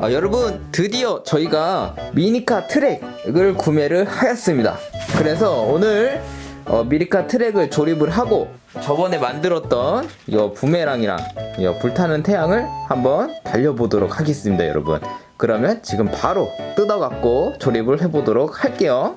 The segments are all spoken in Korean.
아, 여러분 드디어 저희가 미니카 트랙을 구매를 하였습니다. 그래서 오늘 어, 미니카 트랙을 조립을 하고 저번에 만들었던 이 부메랑이랑 이 불타는 태양을 한번 달려보도록 하겠습니다, 여러분. 그러면 지금 바로 뜯어갖고 조립을 해보도록 할게요.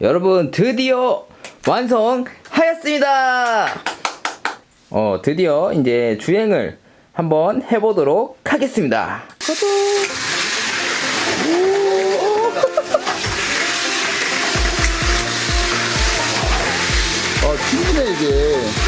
여러분 드디어 완성하였습니다. 어, 드디어 이제 주행을 한번 해보도록 하겠습니다. 아, 충분해 이게.